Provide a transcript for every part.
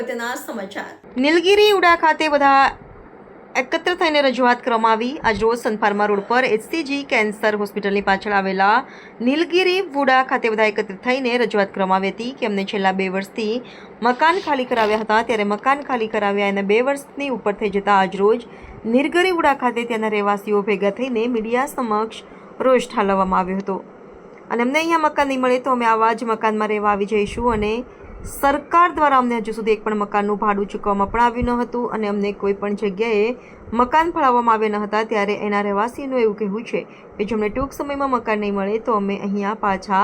અગત્યના સમાચાર. નીલગિરી ઉડા ખાતે બધા એકત્ર થઈને રજૂઆત કરવામાં આવી. આજ રોજ સનફાર્મા રોડ પર એચસીજી કેન્સર હોસ્પિટલની પાછળ આવેલા નીલગીરી વુડા ખાતે બધા એકત્રિત થઈને રજૂઆત કરવામાં આવી હતી કે અમને છેલ્લા બે વર્ષથી મકાન ખાલી કરાવ્યા હતા. ત્યારે મકાન ખાલી કરાવ્યા અને બે વર્ષની ઉપર થઈ જતા આજ રોજ નીલગિરી વુડા ખાતે ત્યાંના રહેવાસીઓ ભેગા થઈને મીડિયા સમક્ષ રોષ ઠાલવવામાં આવ્યો હતો. અને અમને અહીંયા મકાન નહીં મળે તો અમે આવા જ મકાનમાં રહેવા આવી જઈશું અને સરકાર દ્વારા અમને હજુ સુધી એક પણ મકાનનું ભાડું ચૂકવવામાં પણ આવ્યું ન હતું અને અમને કોઈ પણ જગ્યાએ મકાન ફાળવવામાં આવ્યા ન હતા. ત્યારે એના રહેવાસીઓનું એવું કહેવું છે કે જો અમને ટૂંક સમયમાં મકાન નહીં મળે તો અમે અહીંયા પાછા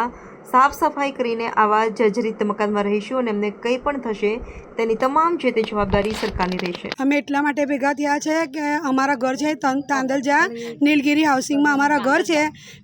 સાફ સફાઈ કરીને આવા જર્જરિત મકાનમાં રહીશું અને એમને કંઈ પણ થશે, તેની તમામ જે તે જવાબદારી સરકારની રહેશે. અમે એટલા માટે ભેગા થયા છે કે અમારા ઘર છે તાંદલજા નીલગિરી હાઉસિંગમાં અમારા ઘર છે,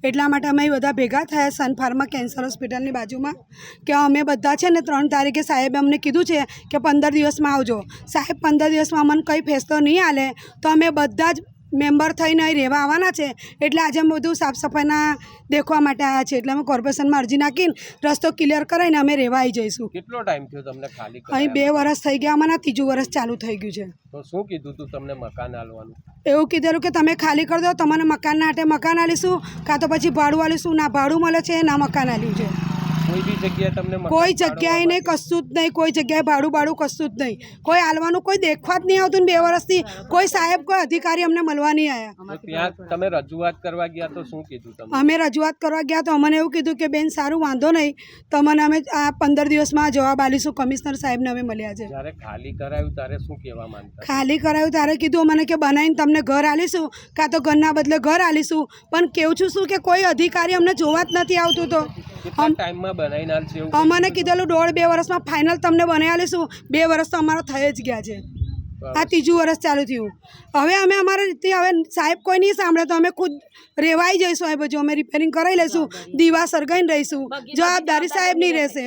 એટલા માટે અમે બધા ભેગા થયા સન ફાર્મા કેન્સર હોસ્પિટલની બાજુમાં કે અમે બધા છે ને ત્રણ તારીખે સાહેબે અમને કીધું છે કે પંદર દિવસમાં આવજો. સાહેબ, પંદર દિવસમાં અમને કંઈ ફેસલો નહીં આલે, તો અમે બધા જ મેમ્બર થઈને અહીં રહેવા આવવાના છે. એટલે આજે અમે બધું સાફ સફાઈના દેખવા માટે આવ્યા છે એટલે અમે કોર્પોરેશનમાં અરજી નાખીને રસ્તો ક્લિયર કરાવીને અમે રહેવા આવી જઈશું. કેટલો ટાઈમ થયો તમને ખાલી અહીં બે વર્ષ થઈ ગયા અમારા ત્રીજું વર્ષ ચાલુ થઈ ગયું છે. તો શું કીધું તું તમને મકાન આલવાનું? એવું કીધેલું કે તમે ખાલી કરી દો તમને મકાનના માટે મકાન આલીશું કાં તો પછી ભાડું આલીશું ના ભાડું મળે છે ના મકાન આલ્યું છે. કોઈ બી જગ્યાએ તમને કોઈ જગ્યાએ નહીં કશું જ નહીં કોઈ જગ્યાએ ભાડું ભાડું કશું જ નહીં. કોઈ આલવાનું કોઈ દેખવા જ નહીં આવતું ને બે વર્ષથી. કોઈ સાહેબ કોઈ અધિકારી અમને મળવા નહીં આવ્યા ત્યાં તમે રજૂઆત કરવા ગયા તો શું કીધું તમે? અમે રજૂઆત કરવા ગયા તો અમને એવું કીધું કે બેન સારું વાંધો નહીં. તમને અમે આ પંદર દિવસમાં જવાબ આલીશું કમિશનર સાહેબને અમે મળ્યા છે. જ્યારે ખાલી કરાવ્યું ત્યારે શું કહેવા માંગતા? ખાલી કરાયું ત્યારે કીધું મને કે બનાવીને તમને ઘર આલીશું કાં તો ઘરના બદલે ઘર આલીશું પણ કેવું છું શું કે કોઈ અધિકારી અમને જોવા જ નથી આવતું તો. ટાઈમમાં બનાવીને આલશે એવું અમને કીધેલું દોઢ બે વર્ષમાં ફાઇનલ તમને બનાવી આલીશું બે વર્ષ તો અમારા થઈ જ ગયા છે. આ ત્રીજું વર્ષ ચાલુ થયું. હવે અમે અમારા રીતે હવે સાહેબ કોઈ નહીં સાંભળે તો અમે ખુદ રેવાઈ જઈશું એ બધું અમે રિપેરિંગ કરાવી લઈશું. દીવા સળગાઈને રહીશું. જવાબદારી સાહેબની રહેશે.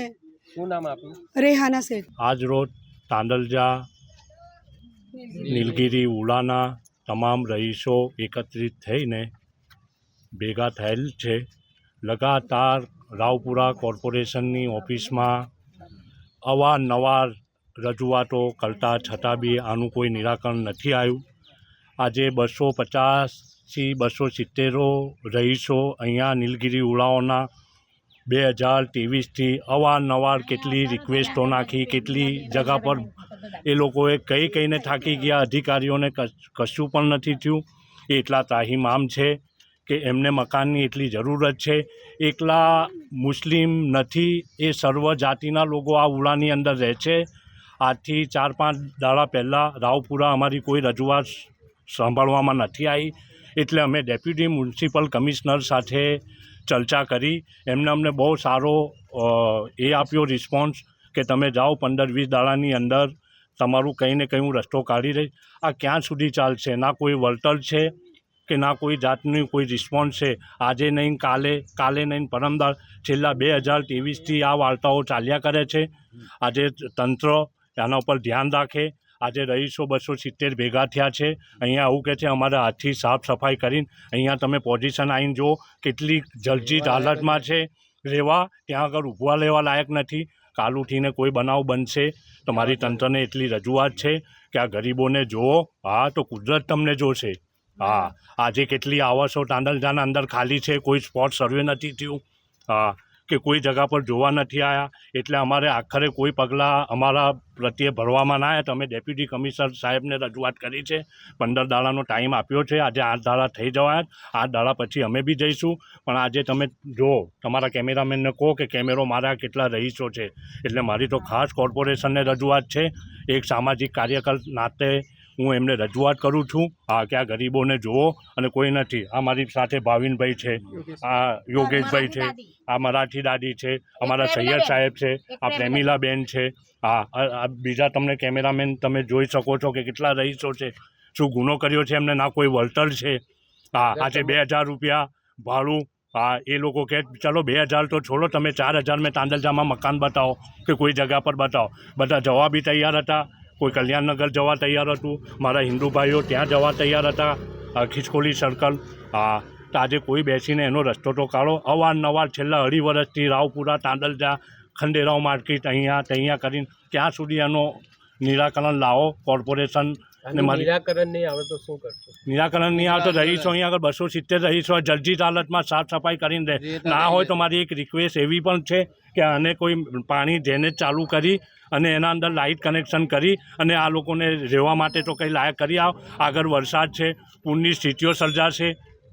શું નામ આપ્યું રેહાના શેઠ આજ રોજ તાંદલજા નીલગીરી ઉલાના તમામ રહીશો એકત્રિત થઈને ભેગા થયેલ છે. લગાતાર રાવપુરા કોર્પોરેશનની ઓફિસમાં અવારનવાર રજૂઆતો કરતા છતાં બી આનું કોઈ નિરાકરણ નથી આવ્યું. આજે બસો પચાસથી બસો સિત્તેરો રહીશો અહીંયા નીલગીરી ઉડાઓના બે હજાર ત્રેવીસથી અવારનવાર કેટલી રિક્વેસ્ટો નાખી, કેટલી જગા પર એ લોકોએ કઈ કહીને થાકી ગયા, અધિકારીઓને કશ- પણ નથી થયું. એટલા ત્રાહીમામ છે. કે એમને મકાનની એટલી જરૂરત છે. એકલા મુસ્લિમ નથી, એ સર્વ જાતિના લોકો આ ઉડાની અંદર રહે છે. આજથી ચાર પાંચ દાડા પહેલાં રાવપુરા અમારી કોઈ રજૂઆત સાંભળવામાં નથી આવી. એટલે અમે ડેપ્યુટી મ્યુનિસિપલ કમિશનર સાથે ચર્ચા કરી. એમને અમને બહુ સારો એ આપ્યો રિસ્પોન્સ કે તમે જાઓ પંદર વીસ દાડાની અંદર, તમારું કંઈ ને કંઈ હું રસ્તો કાઢી રહીશ. આ ક્યાં સુધી ચાલશે? ના કોઈ વળતર છે? કે ના કોઈ જાતની કોઈ રિસ્પોન્સ છે. આજે નહીં, કાલે કાલે નહીં પરમદાળ છેલ્લા બે હજાર ત્રેવીસથી આ વાર્તાઓ ચાલ્યા કરે છે. આજે તંત્ર આના ઉપર ધ્યાન રાખે. આજે રહીશો બસો સિત્તેર ભેગા થયા છે. અહીંયા આવું કે છે, અમારા હાથથી સાફ સફાઈ કરીને અહીંયા તમે પોઝિશન આવીને જુઓ, કેટલી જલજીત હાલતમાં છે. રહેવા, ત્યાં આગળ ઊભવા લેવા લાયક નથી. કાલ ઉઠીને કોઈ બનાવ બનશે. તમારી તંત્રને એટલી રજૂઆત છે કે આ ગરીબોને જુઓ હા તો કુદરત તમને જોશે. હા. આજે કેટલી આવાસો તાંડલજાના અંદર ખાલી છે કોઈ સ્પોટ સર્વે નથી થયું. હા કે કોઈ જગા પર જોવા નથી આવ્યા એટલે અમારે આખરે કોઈ પગલાં અમારા પ્રત્યે ભરવામાં ના આવ્યા તમે ડેપ્યુટી કમિશનર સાહેબને રજૂઆત કરી છે. પંદર દાડાનો ટાઈમ આપ્યો છે. આજે આઠ દાડા થઈ જવાયા. આઠ દાડા પછી અમે બી જઈશું. પણ આજે તમે જુઓ તમારા કેમેરામેનને કહો કે કેમેરો મારા કેટલા રહીશો છે. એટલે મારી તો ખાસ કોર્પોરેશનને રજૂઆત છે. એક સામાજિક કાર્યકર નાતે હું એમને રજૂઆત કરું છું આ કે આ ગરીબોને જુઓ અને કોઈ નથી. આ મારી સાથે ભાવિનભાઈ છે આ યોગેશભાઈ છે આ મરાઠી દાદી છે અમારા સૈયદ સાહેબ છે આ પ્રેમિલાબેન છે. આ બીજા તમને કેમેરામેન તમે જોઈ શકો છો કે કેટલા રહીશો છે શું ગુનો કર્યો છે એમને ના કોઈ વળતર છે. હા આજે બે હજાર રૂપિયા ભાડું હા એ લોકો કહે ચાલો બે હજાર તો છોડો તમે ચાર હજાર મેં તાંદલજામાં મકાન બતાવો કે કોઈ જગા પર બતાવો. બધા જવા બી તૈયાર હતા. કોઈ કલ્યાણનગર જવા તૈયાર હતું. મારા હિન્દુ ભાઈઓ ત્યાં જવા તૈયાર હતા. ખિસકોલી સર્કલ હા આજે કોઈ બેસીને એનો રસ્તો તો કાઢો. અવારનવાર છેલ્લા અઢી વર્ષથી રાવપુરા, તાંડલજા, ખંડેરાવ માર્કેટ અહીંયા, ત્યાં કરીને ક્યાં સુધી એનો નિરાકરણ લાવો કોર્પોરેશન ને આનું મારી નિરાકરણ નહીં આવે તો શું કરશો? નિરાકરણ નહીં આવે તો રહીશો અહીંયા આગળ બસો સિત્તેર રહીશો જર્જિત હાલતમાં સાફ સફાઈ કરીને દે ના હોય તો મારી એક રિક્વેસ્ટ એવી પણ છે કે આને કોઈ પાણી ડ્રેનેજ ચાલુ કરી અને એના અંદર લાઇટ કનેક્શન કરી અને આ લોકોને રહેવા માટે તો કંઈ લાયક કરી આવ. આગળ વરસાદ છે પૂરની સ્થિતિઓ સર્જાશે.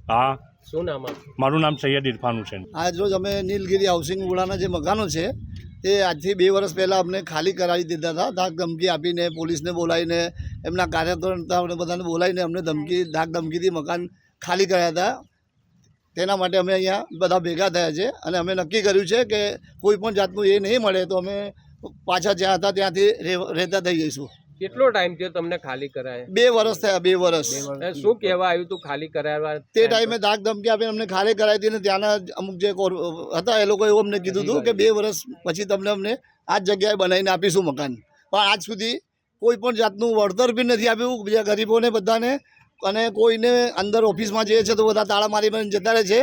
હા. શું નામ મારું નામ સૈયદ ઇરફાનું છે આજ રોજ અમે નીલગિરી હાઉસિંગ ઉડાના જે મકાનો છે એ આજથી બે વર્ષ પહેલાં અમને ખાલી કરાવી દીધા હતા. ધાક ધમકી આપીને પોલીસને બોલાવીને એમના કાર્યકર્તાઓને બધાને બોલાવીને અમને ધમકી ધાક ધમકીથી મકાન ખાલી કર્યા હતા. તેના માટે અમે અહીંયા બધા ભેગા થયા છે અને અમે નક્કી કર્યું છે કે કોઈ પણ જાતનું એ નહીં મળે તો અમે પાછા જ્યાં હતા ત્યાંથી રહે- રહેતા થઈ જઈશું. કેટલો ટાઈમ થયો તમને ખાલી કરાય? બે વર્ષ થયા બે વર્ષ શું કહેવા આવ્યું તું ખાલી કરાવવા? તે ટાઈમે દાગ ધમકી આપીને અમને ખાલી કરાવી હતી ને ત્યાંના અમુક જે હતા એ લોકો એવું અમને કીધું હતું કે બે વર્ષ પછી તમને અમને આ જ જગ્યાએ બનાવીને આપીશું મકાન. પણ આજ સુધી કોઈ પણ જાતનું વળતર બી નથી આપ્યું. બીજા ગરીબોને બધાને અને કોઈને અંદર ઓફિસમાં જે છે તો બધા તાળા મારી મારીને જતા રહે છે.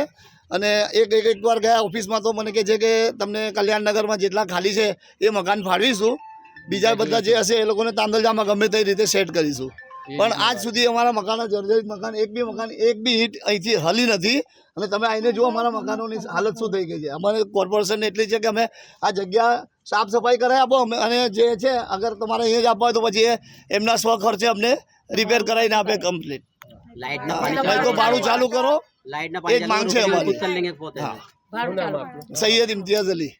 અને એક એક એક વાર ગયા ઓફિસમાં તો મને કહે છે કે તમને કલ્યાણનગરમાં જેટલા ખાલી છે એ મકાન ફાળવીશું. બીજા બધા જે હશે એ લોકોને તાંદલજામાં ગમે તે રીતે સેટ કરીશું. પણ આજ સુધી અમારા મકાનો જર્જરિત મકાન એક બી મકાન એક બી ઈટ અહીંથી હલી નથી. અને તમે આવીને જુઓ અમારા મકાનોની હાલત શું થઈ ગઈ છે. અમારે કોર્પોરેશન એટલી છે કે અમે આ જગ્યા સાફ સફાઈ કરાવી આપો અમે અને જે છે અગર તમારે અહીંયા જ આપવા હોય તો પછી એમના સ્વ ખર્ચે અમને રિપેર કરાવીને આપે કમ્પ્લીટ લાઇટ તો ભાડું ચાલુ કરો. લાઇટ એક માંગ છે અમારી. સૈયદ ઇમ્તિયાઝ અલી.